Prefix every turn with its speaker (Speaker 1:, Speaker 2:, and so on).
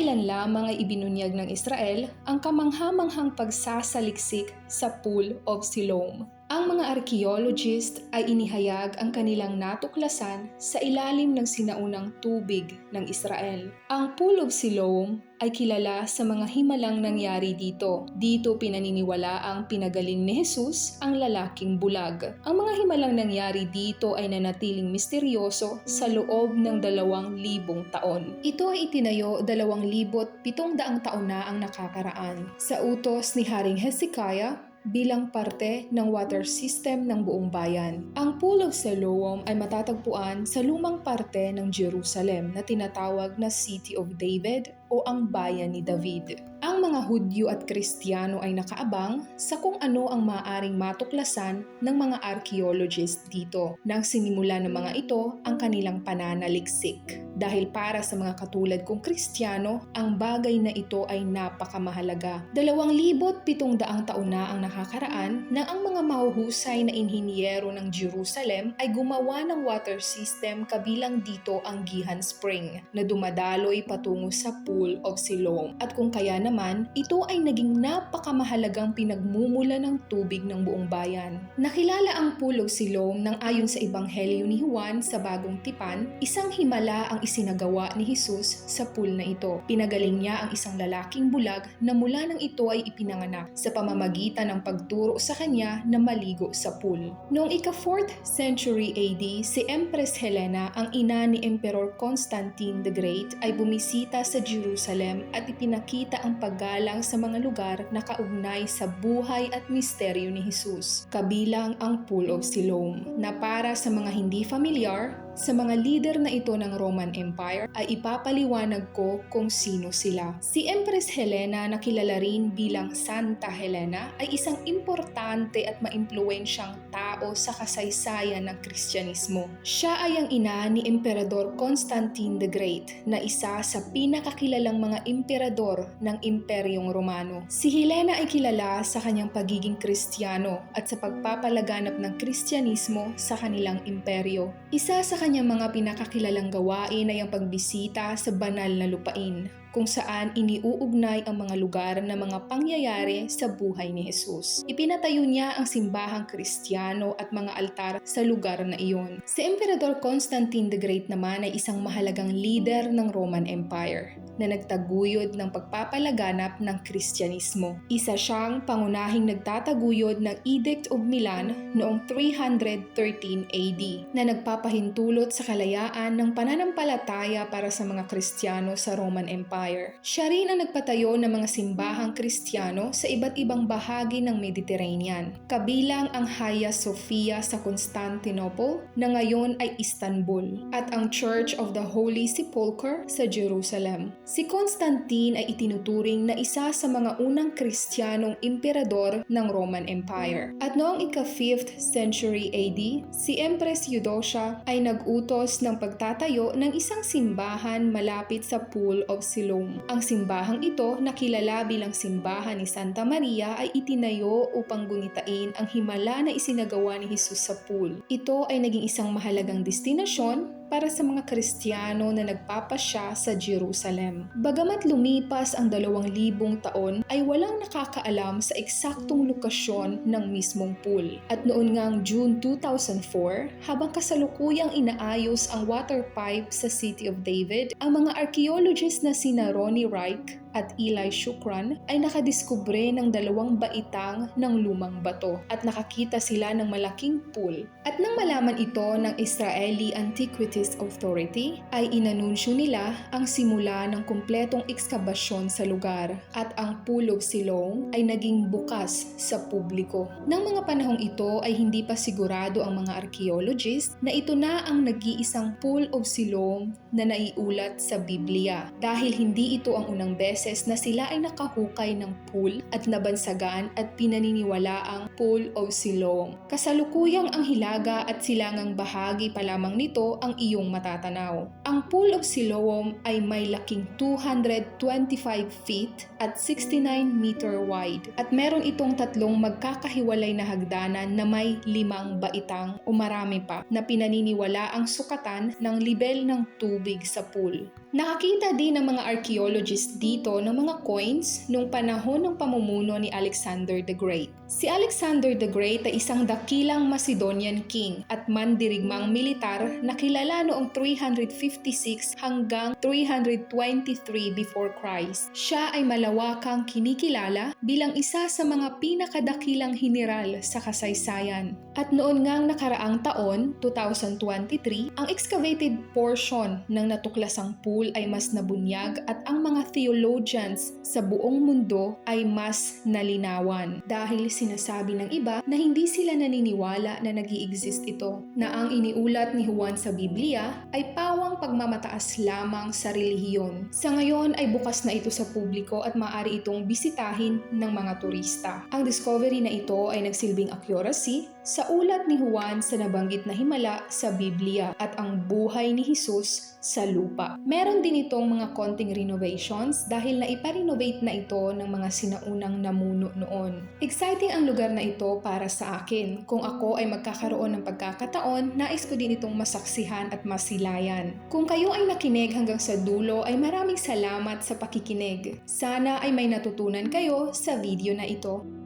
Speaker 1: Kamakailan lamang ay ibinunyag ng Israel ang kamanghamanghang pagsasaliksik sa Pool of Siloam. Ang mga archaeologist ay inihayag ang kanilang natuklasan sa ilalim ng sinaunang tubig ng Israel. Ang Pool of Siloam ay kilala sa mga himalang nangyari dito. Dito pinaniniwala ang pinagaling ni Jesus ang lalaking bulag. Ang mga himalang nangyari dito ay nanatiling misteryoso sa loob ng dalawang libong taon. Ito ay itinayo dalawang libot pitong daang taon na ang nakakaraan. Sa utos ni Haring Hezekiah, bilang parte ng water system ng buong bayan. Ang Pool of Siloam ay matatagpuan sa lumang parte ng Jerusalem na tinatawag na City of David o ang Bayan ni David. Ang mga Hudyo at Kristiyano ay nakaabang sa kung ano ang maaaring matuklasan ng mga archaeologist dito nang sinimula ng mga ito ang kanilang pananaliksik. Dahil para sa mga katulad kong Kristiyano, ang bagay na ito ay napakamahalaga. Dalawang libot pitong daang taon na ang nakakaraan nang ang mga mahuhusay na inhinyero ng Jerusalem ay gumawa ng water system kabilang dito ang Gihan Spring na dumadaloy patungo sa Pool of Siloam. At kung kaya naman, ito ay naging napakamahalagang pinagmumula ng tubig ng buong bayan. Nakilala ang Pool of Siloam nang ayon sa Ebanghelyo ni Juan sa Bagong Tipan, isang himala ang isinagawa ni Jesus sa pool na ito. Pinagaling niya ang isang lalaking bulag na mula nang ito ay ipinanganak sa pamamagitan ng pagturo sa kanya na maligo sa pool. Noong ika-4th century AD, si Empress Helena, ang ina ni Emperor Constantine the Great, ay bumisita sa Jerusalem at ipinakita ang paggalang sa mga lugar na kaugnay sa buhay at misteryo ni Jesus, kabilang ang Pool of Siloam, na para sa mga hindi familiar, sa mga leader na ito ng Roman Empire ay ipapaliwanag ko kung sino sila. Si Empress Helena na kilala rin bilang Santa Helena ay isang importante at maimpluwensyang tao sa kasaysayan ng Kristyanismo. Siya ay ang ina ni Emperador Constantine the Great na isa sa pinakakilalang mga emperador ng Imperyong Romano. Si Helena ay kilala sa kanyang pagiging Kristiyano at sa pagpapalaganap ng Kristyanismo sa kanilang imperyo. Isa sa kanyang mga pinakakilalang gawain ay ang pagbisita sa banal na lupain kung saan iniuugnay ang mga lugar na mga pangyayari sa buhay ni Jesus. Ipinatayo niya ang simbahang kristyano at mga altar sa lugar na iyon. Si Emperador Constantine the Great naman ay isang mahalagang leader ng Roman Empire na nagtaguyod ng pagpapalaganap ng Kristyanismo. Isa siyang pangunahing nagtataguyod ng Edict of Milan noong 313 AD na nagpapahintulot sa kalayaan ng pananampalataya para sa mga Kristiyano sa Roman Empire. Siya rin ang nagpatayo ng mga simbahang Kristiyano sa iba't ibang bahagi ng Mediterranean, kabilang ang Hagia Sophia sa Constantinople na ngayon ay Istanbul at ang Church of the Holy Sepulchre sa Jerusalem. Si Constantine ay itinuturing na isa sa mga unang Kristiyanong emperador ng Roman Empire. At noong ika-5th century AD, si Empress Eudocia ay nag-utos ng pagtatayo ng isang simbahan malapit sa Pool of Siloam. Ang simbahang ito na kilala bilang simbahan ni Santa Maria ay itinayo upang gunitain ang himala na isinagawa ni Jesus sa pool. Ito ay naging isang mahalagang destinasyon para sa mga Kristiyano na nagpapasya sa Jerusalem. Bagamat lumipas ang dalawang libong taon ay walang nakakaalam sa eksaktong lokasyon ng mismong pool. At noon ngang June 2004, habang kasalukuyang inaayos ang water pipe sa City of David, ang mga archaeologist na sina Ronnie Reich at Eli Shukran ay nakadiskubre ng dalawang baitang ng lumang bato at nakakita sila ng malaking pool. At nang malaman ito ng Israeli Antiquities Authority, ay inanunsyo nila ang simula ng kumpletong ekskabasyon sa lugar at ang Pool of Siloam ay naging bukas sa publiko. Nang mga panahong ito ay hindi pa sigurado ang mga archaeologist na ito na ang nag-iisang Pool of Siloam na naiulat sa Biblia dahil hindi ito ang unang beses na sila ay nakahukay ng pool at nabansagan at pinaniniwala ang Pool of Siloam. Kasalukuyang ang hilaga at silangang bahagi pa lamang nito ang iyong matatanaw. Ang Pool of Siloam ay may laking 225 feet at 69 meter wide at meron itong tatlong magkakahiwalay na hagdanan na may limang baitang o marami pa na pinaniniwala ang sukatan ng libel ng tubig sa pool. Nakakita din ng mga archaeologists dito ng mga coins nung panahon ng pamumuno ni Alexander the Great. Si Alexander the Great ay isang dakilang Macedonian king at mandirigmang militar na kilala noong 356 hanggang 323 before Christ. Siya ay malawakang kinikilala bilang isa sa mga pinakadakilang general sa kasaysayan. At noon ngang nakaraang taon, 2023, ang excavated portion ng natuklasang pool ay mas nabunyag at ang mga theologians sa buong mundo ay mas nalinawan dahil sinasabi ng iba na hindi sila naniniwala na nag exist ito, na ang iniulat ni Juan sa Biblia ay pawang pagmamataas lamang sa relihiyon. Sa ngayon ay bukas na ito sa publiko at maaari itong bisitahin ng mga turista. Ang discovery na ito ay nagsilbing accuracy sa ulat ni Juan sa nabanggit na himala sa Biblia at ang buhay ni Jesus sa lupa. Meron din itong mga konting renovations dahil na iparenovate na ito ng mga sinaunang namuno noon. Exciting ang lugar na ito para sa akin. Kung ako ay magkakaroon ng pagkakataon, nais ko din itong masaksihan at masilayan. Kung kayo ay nakinig hanggang sa dulo ay maraming salamat sa pakikinig. Sana ay may natutunan kayo sa video na ito.